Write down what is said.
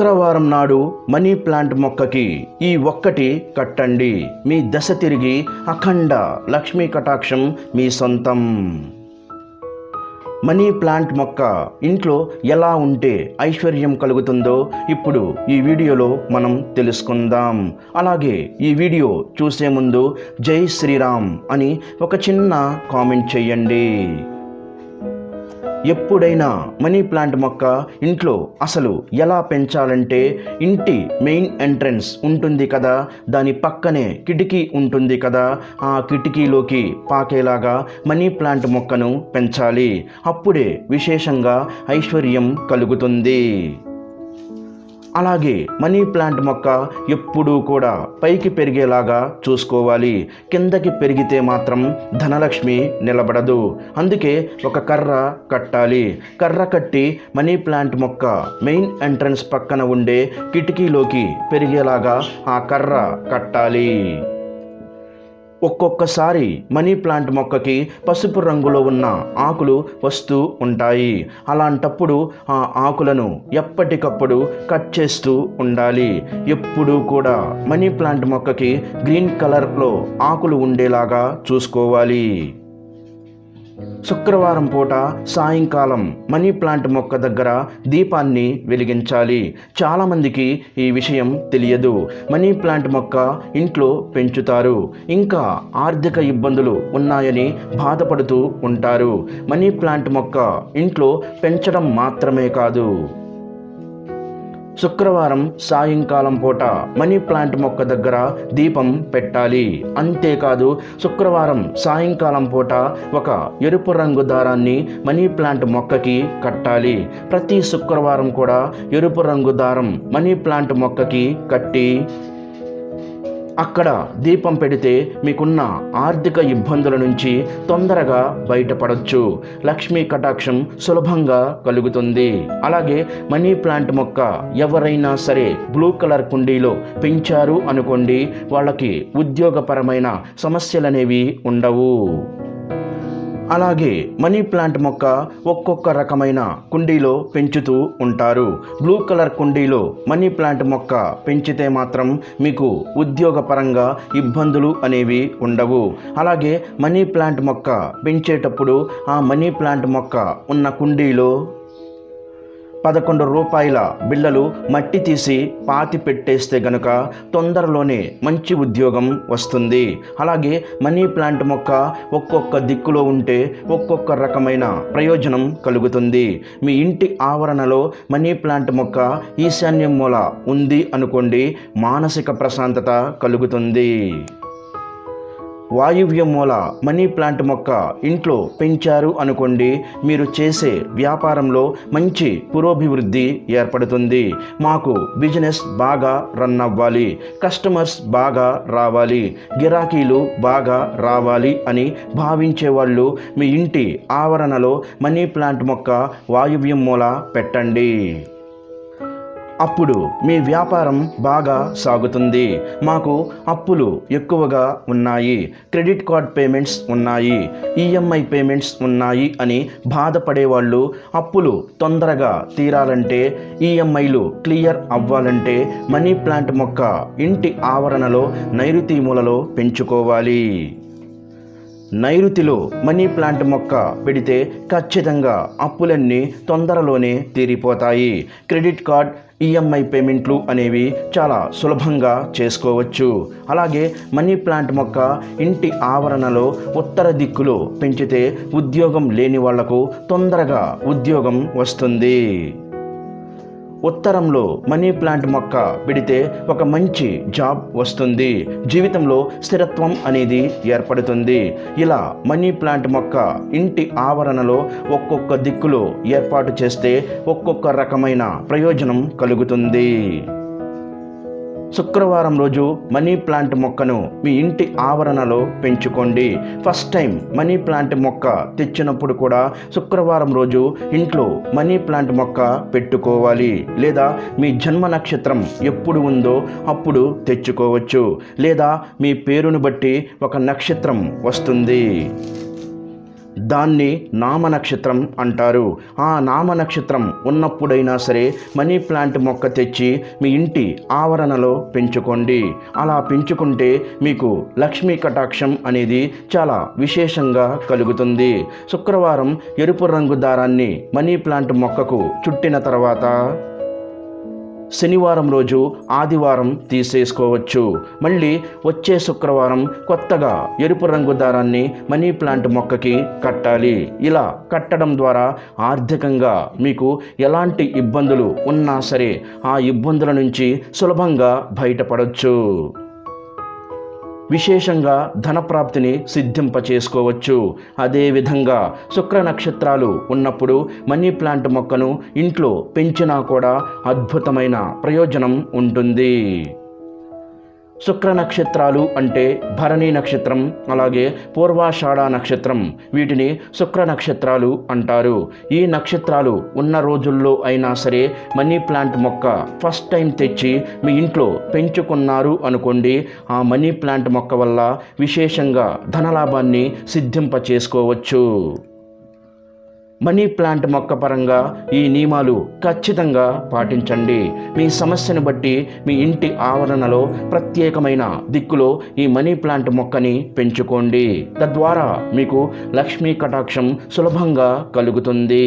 శుక్రవారం నాడు money plant మొక్కకి ఈ ఒక్కటి కట్టండి. మీ దశ తిరిగి అఖండ లక్ష్మీ కటాక్షం మీ సొంతం. మనీ ప్లాంట్ మొక్క ఇంట్లో ఎలా ఉంటే ఐశ్వర్యం కలుగుతుందో ఇప్పుడు ఈ వీడియోలో మనం తెలుసుకుందాం. అలాగే ఈ వీడియో చూసే ముందు జై శ్రీరామ్ అని ఒక చిన్న కామెంట్ చేయండి. ఎప్పుడైనా మనీ ప్లాంట్ మొక్క ఇంట్లో అసలు ఎలా పెంచాలంటే ఇంటి మెయిన్ ఎంట్రన్స్ ఉంటుంది కదా దాని పక్కనే కిటికీ ఉంటుంది కదా ఆ కిటికీలోకి పాకేలాగా మనీ ప్లాంట్ మొక్కను పెంచాలి. అప్పుడే విశేషంగా ఐశ్వర్యం కలుగుతుంది. అలాగే మనీ ప్లాంట్ మొక్క ఎప్పుడూ కూడా పైకి పెరిగేలాగా చూసుకోవాలి. కిందకి పెరిగితే మాత్రం ధనలక్ష్మి నిలబడదు. అందుకే ఒక కర్ర కట్టాలి. కర్ర కట్టి మనీ ప్లాంట్ మొక్క మెయిన్ ఎంట్రన్స్ పక్కన ఉండే కిటికీలోకి పెరిగేలాగా ఆ కర్ర కట్టాలి. ఒక్కొక్కసారి మనీ ప్లాంట్ మొక్కకి పసుపు రంగులో ఉన్న ఆకులు వస్తూ ఉంటాయి. అలాంటప్పుడు ఆ ఆకులను ఎప్పటికప్పుడు కట్ చేస్తూ ఉండాలి. ఎప్పుడూ కూడా మనీ ప్లాంట్ మొక్కకి గ్రీన్ కలర్లో ఆకులు ఉండేలాగా చూసుకోవాలి. శుక్రవారం పూట సాయంకాలం మనీ ప్లాంట్ మొక్క దగ్గర దీపాన్ని వెలిగించాలి. చాలామందికి ఈ విషయం తెలియదు. మనీ ప్లాంట్ మొక్క ఇంట్లో పెంచుతారు. ఇంకా ఆర్థిక ఇబ్బందులు ఉన్నాయని బాధపడుతూ ఉంటారు. మనీ ప్లాంట్ మొక్క ఇంట్లో పెంచడం మాత్రమే కాదు. శుక్రవారం సాయంకాలం పూట మనీ ప్లాంట్ మొక్క దగ్గర దీపం పెట్టాలి. అంతేకాదు శుక్రవారం సాయంకాలం పూట ఒక ఎరుపు రంగు దారాన్ని మనీ ప్లాంట్ మొక్కకి కట్టాలి. ప్రతి శుక్రవారం కూడా ఎరుపు రంగు దారం మనీ ప్లాంట్ మొక్కకి కట్టి అక్కడ దీపం పెడితే మీకున్న ఆర్థిక ఇబ్బందుల నుంచి తొందరగా బయటపడవచ్చు లక్ష్మీ కటాక్షం సులభంగా కలుగుతుంది. అలాగే మనీ ప్లాంట్ మొక్క ఎవరైనా సరే బ్లూ కలర్ కుండీలో పెంచారు అనుకోండి వాళ్ళకి ఉద్యోగపరమైన సమస్యలనేవి ఉండవు. అలాగే మనీ ప్లాంట్ మొక్క ఒక్కొక్క రకమైన కుండీలో పెంచుతూ ఉంటారు. బ్లూ కలర్ కుండీలో మనీ ప్లాంట్ మొక్క పెంచితే మాత్రం మీకు ఉద్యోగపరంగా ఇబ్బందులు అనేవి ఉండవు. అలాగే మనీ ప్లాంట్ మొక్క పెంచేటప్పుడు ఆ మనీ ప్లాంట్ మొక్క ఉన్న కుండీలో పదకొండు రూపాయల బిళ్ళలు మట్టి తీసి పాతి పెట్టేస్తే గనుక తొందరలోనే మంచి ఉద్యోగం వస్తుంది. అలాగే మనీ ప్లాంట్ మొక్క ఒక్కొక్క దిక్కులో ఉంటే ఒక్కొక్క రకమైన ప్రయోజనం కలుగుతుంది. మీ ఇంటి ఆవరణలో మనీ ప్లాంట్ మొక్క ఈశాన్యం మూల ఉంది అనుకోండి మానసిక ప్రశాంతత కలుగుతుంది. వాయువ్య మూల మనీ ప్లాంట్ మొక్క ఇంట్లో పెంచారు అనుకోండి మీరు చేసే వ్యాపారంలో మంచి పురోభివృద్ధి ఏర్పడుతుంది. మాకు బిజినెస్ బాగా రన్ అవ్వాలి కస్టమర్స్ బాగా రావాలి గిరాకీలు బాగా రావాలి అని భావించే వాళ్ళు మీ ఇంటి ఆవరణలో మనీ ప్లాంట్ మొక్క వాయువ్యం మూల పెట్టండి. అప్పుడు మీ వ్యాపారం బాగా సాగుతుంది. మాకు అప్పులు ఎక్కువగా ఉన్నాయి. క్రెడిట్ కార్డ్ పేమెంట్స్ ఉన్నాయి. ఈఎంఐ పేమెంట్స్ ఉన్నాయి అని బాధపడే వాళ్ళు అప్పులు తొందరగా తీరాలంటే ఈఎంఐలు క్లియర్ అవ్వాలంటే మనీ ప్లాంట్ మొక్క ఇంటి ఆవరణలో నైరుతి మూలలో పెంచుకోవాలి. నైరుతిలో మనీ ప్లాంట్ మొక్క పెడితే ఖచ్చితంగా అప్పులన్నీ తొందరలోనే తీరిపోతాయి. క్రెడిట్ కార్డ్ ఈఎంఐ పేమెంట్లు అనేవి చాలా సులభంగా చేసుకోవచ్చు. అలాగే మనీ ప్లాంట్ మొక్క ఇంటి ఆవరణలో ఉత్తర దిక్కులో పెంచితే ఉద్యోగం లేని వాళ్ళకు తొందరగా ఉద్యోగం వస్తుంది. ఉత్తరంలో మనీ ప్లాంట్ మొక్క పెడితే ఒక మంచి జాబ్ వస్తుంది. జీవితంలో స్థిరత్వం అనేది ఏర్పడుతుంది. ఇలా మనీ ప్లాంట్ మొక్క ఇంటి ఆవరణలో ఒక్కొక్క దిక్కులో ఏర్పాటు చేస్తే ఒక్కొక్క రకమైన ప్రయోజనం కలుగుతుంది. శుక్రవారం రోజు మనీ ప్లాంట్ మొక్కను మీ ఇంటి ఆవరణలో పెంచుకోండి. ఫస్ట్ టైం మనీ ప్లాంట్ మొక్క తెచ్చినప్పుడు కూడా శుక్రవారం రోజు ఇంట్లో మనీ ప్లాంట్ మొక్క పెట్టుకోవాలి. లేదా మీ జన్మ నక్షత్రం ఎప్పుడు ఉందో అప్పుడు తెచ్చుకోవచ్చు. లేదా మీ పేరును బట్టి ఒక నక్షత్రం వస్తుంది. దాన్ని నామ నక్షత్రం అంటారు. ఆ నామ నక్షత్రం ఉన్నప్పుడైనా సరే మనీ ప్లాంట్ మొక్క తెచ్చి మీ ఇంటి ఆవరణలో పెంచుకోండి. అలా పెంచుకుంటే మీకు లక్ష్మీ కటాక్షం అనేది చాలా విశేషంగా కలుగుతుంది. శుక్రవారం ఎరుపు రంగు దారాన్ని మనీ ప్లాంట్ మొక్కకు చుట్టిన తర్వాత శనివారం రోజు ఆదివారం తీసేసుకోవచ్చు. మళ్ళీ వచ్చే శుక్రవారం కొత్తగా ఎరుపు రంగు దారాన్ని మనీ ప్లాంట్ మొక్కకి కట్టాలి. ఇలా కట్టడం ద్వారా ఆర్థికంగా మీకు ఎలాంటి ఇబ్బందులు ఉన్నా సరే ఆ ఇబ్బందుల నుంచి సులభంగా బయటపడవచ్చు విశేషంగా ధనప్రాప్తిని సిద్ధింప చేసుకోవచ్చు అదేవిధంగా శుక్ర నక్షత్రాలు ఉన్నప్పుడు మనీ ప్లాంట్ మొక్కను ఇంట్లో పెంచినా కూడా అద్భుతమైన ప్రయోజనం ఉంటుంది. శుక్ర నక్షత్రాలు అంటే భరణి నక్షత్రం అలాగే పూర్వాషాఢ నక్షత్రం. వీటిని శుక్ర నక్షత్రాలు అంటారు. ఈ నక్షత్రాలు ఉన్న రోజుల్లో అయినా సరే మనీ ప్లాంట్ మొక్క ఫస్ట్ టైం తెచ్చి మీ ఇంట్లో పెంచుకున్నారు అనుకోండి ఆ మనీ ప్లాంట్ మొక్క వల్ల విశేషంగా ధనలాభాన్ని సిద్ధింప చేసుకోవచ్చు మనీ ప్లాంట్ మొక్క పరంగా ఈ నియమాలు ఖచ్చితంగా పాటించండి. మీ సమస్యను బట్టి మీ ఇంటి ఆవరణలో ప్రత్యేకమైన దిక్కులో ఈ మనీ ప్లాంట్ మొక్కని పెంచుకోండి. తద్వారా మీకు లక్ష్మీ కటాక్షం సులభంగా కలుగుతుంది.